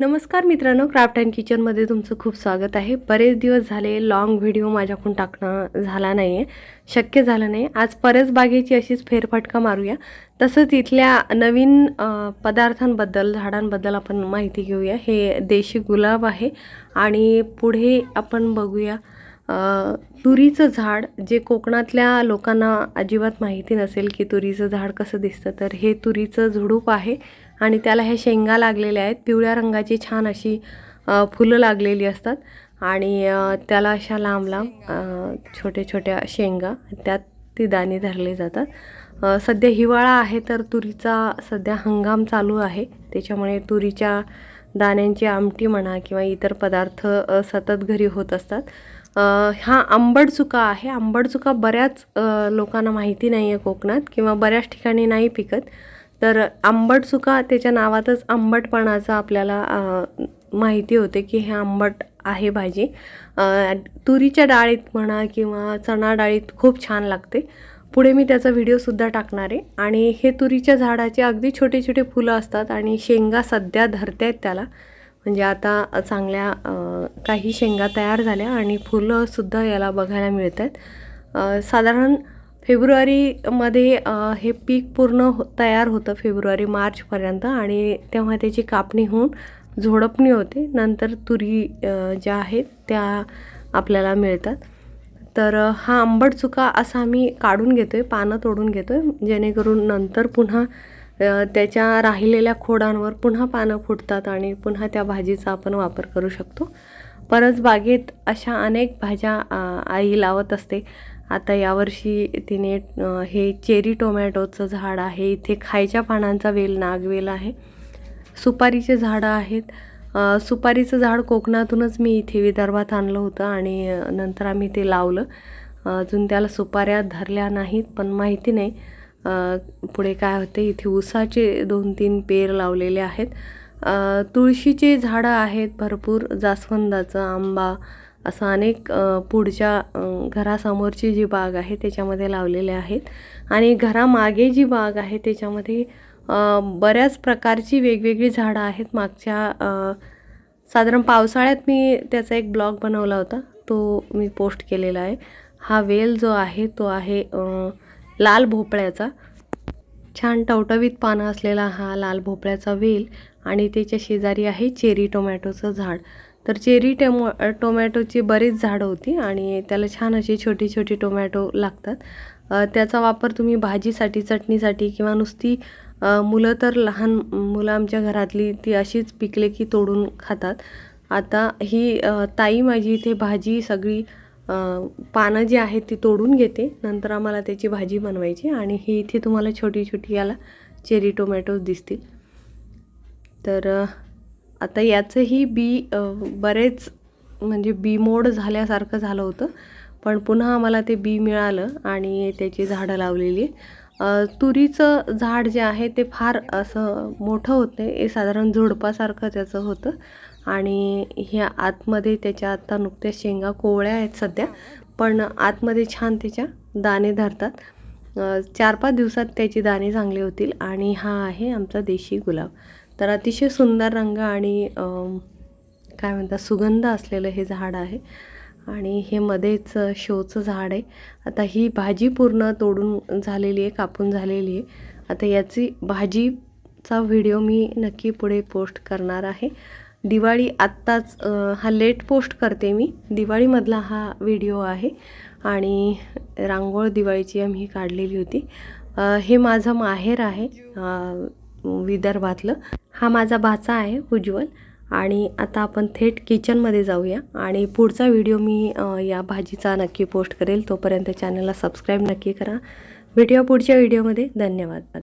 नमस्कार मित्रांनो craft and किचनमध्ये तुमचं खूप स्वागत आहे. बरेच दिवस झाले लाँग व्हिडिओ माझ्याकडून टाकणं झाला नाही आहे शक्य झालं नाही. आज परस बागेची अशीच फेरफटका मारूया. तसंच इथल्या नवीन पदार्थांबद्दल झाडांबद्दल आपण माहिती घेऊया. हे देशी गुलाब आहे आणि पुढे आपण बघूया तुरीचं झाड जे कोकणातल्या लोकांना अजिबात माहिती नसेल की तुरीचं झाड कसं दिसतं तर हे तुरीचं झुडूप आहे आणि त्याला हे शेंगा लागलेल्या आहेत. पिवळ्या रंगाची छान अशी फुलं लागलेली असतात आणि त्याला अशा लांब लांब छोट्या छोट्या शेंगा त्यात ती दाणे धरले जातात. सध्या हिवाळा आहे तर तुरीचा सध्या हंगाम चालू आहे. त्याच्यामुळे तुरीच्या दाण्यांची आमटी म्हणा किंवा इतर पदार्थ सतत घरी होत असतात. हा आंबट चुका आहे. आंबट चुका बऱ्याच लोकांना माहिती नाही आहे कोकणात किंवा बऱ्याच ठिकाणी नाही पिकत. तर आंबट चुका त्याच्या नावातच आंबटपणाचा आपल्याला माहिती होते की हे आंबट आहे भाजी. तुरीच्या डाळीत म्हणा किंवा चणा डाळीत खूप छान लागते. पुढे मी त्याचा व्हिडिओसुद्धा टाकणार आहे. आणि हे तुरीच्या झाडाचे अगदी छोटे छोटे फुलं असतात आणि शेंगा सध्या धरत आहेत त्याला. म्हणजे आता चांगल्या काही शेंगा तयार झाल्या आणि फुलंसुद्धा याला बघायला मिळत आहेत साधारण फेब्रुवारीमध्ये हे पीक पूर्ण हो तयार होतं फेब्रुवारी मार्चपर्यंत आणि तेव्हा त्याची कापणी होऊन झोडपणी होते. नंतर तुरी ज्या आहेत त्या आपल्याला मिळतात. तर हा आंबट चुका असा आम्ही काढून घेतो आहे पानं तोडून घेतो आहे जेणेकरून नंतर पुन्हा त्याच्या राहिलेल्या खोडांवर पुन्हा पानं फुटतात आणि पुन्हा त्या भाजीचा आपण वापर करू शकतो. परस बागेत अशा अनेक भाज्या आई लावत असते. आता यावर्षी तिने हे चेरी टोमॅटोचं झाड आहे. इथे खायच्या पानांचा वेल नागवेल आहे. सुपारीचे झाडं आहेत. सुपारीचं झाड कोकणातूनच मी इथे विदर्भात आणलं होतं आणि नंतर आम्ही ते लावलं. अजून त्याला सुपाऱ्या धरल्या नाहीत पण माहिती नाही. पुढे काय होते? इथे ऊसाचे दोन तीन पेर लावलेले आहेत. तुळशीचे झाडं आहेत भरपूर जास्वंदाचं आंबा असं अनेक पुढच्या घरासमोरची जी बाग आहे त्याच्यामध्ये लावलेले आहेत. आणि घरामागे जी बाग आहे त्याच्यामध्ये बऱ्याच प्रकारची वेगवेगळी झाडं आहेत. मागच्या साधारण पावसाळ्यात मी त्याचा एक ब्लॉग बनवला होता. तो मी पोस्ट केलेला आहे. हा वेल जो आहे तो आहे लाल भोपळ्याचा. छान टवटवीत पानं असलेला हा लाल भोपळ्याचा वेल आणि त्याच्या शेजारी आहे चेरी टोमॅटोचं झाड. तर चेरी टेमो टोमॅटोची बरीच झाडं होती आणि त्याला छान अशी छोटी छोटी टोमॅटो लागतात. त्याचा वापर तुम्ही भाजीसाठी चटणीसाठी किंवा नुसती मुलं तर लहान मुलं आमच्या घरातली ती अशीच पिकले की तोडून खातात. आता ही ताई माझी इथे भाजी सगळी पानं जी आहेत ती तोडून घेते. नंतर आम्हाला त्याची भाजी बनवायची आणि ही इथे तुम्हाला छोटी छोटी याला चेरी टोमॅटोज दिसतील. तर आता याचंही बी बरेच म्हणजे बी मोड झाल्यासारखं झालं होतं. पण पुन्हा आम्हाला ते बी मिळालं आणि त्याची झाडं लावलेली. तुरीचं झाड जे आहे ते फार असं मोठं होतं. हे साधारण झुडपासारखं त्याचं होतं. आणि ह्या आतमध्ये त्याच्या आत्ता नुकत्याच शेंगा कोवळ्या आहेत सध्या. पण आतमध्ये छान त्याच्या दाणे धरतात. चार पाच दिवसात त्याची दाणे चांगले होतील. आणि हा आहे आमचा देशी गुलाब. तर अतिशय सुंदर रंग आणि काय म्हणतात सुगंध असलेलं हे झाड आहे. आणि हे मध्येच शोचं झाड आहे. आता ही भाजी पूर्ण तोडून झालेली आहे कापून झालेली आहे. आता याची भाजीचा व्हिडिओ मी नक्की पुढे पोस्ट करणार आहे. दिवाळी आत्ताच हा लेट पोस्ट करते मी. दिवाळीमधला हा व्हिडिओ आहे आणि रांगोळ दिवाळीची आम्ही काढलेली होती. हे माझं माहेर आहे विदर्भातलं. हा माझा भाचा आहे उज्ज्वल. आणि आता आपण थेट किचनमध्ये जाऊया. आणि पुढचा व्हिडिओ मी या भाजीचा नक्की पोस्ट करेल. तोपर्यंत चॅनलला सबस्क्राईब नक्की करा. भेटूया पुढच्या व्हिडिओमध्ये. धन्यवाद.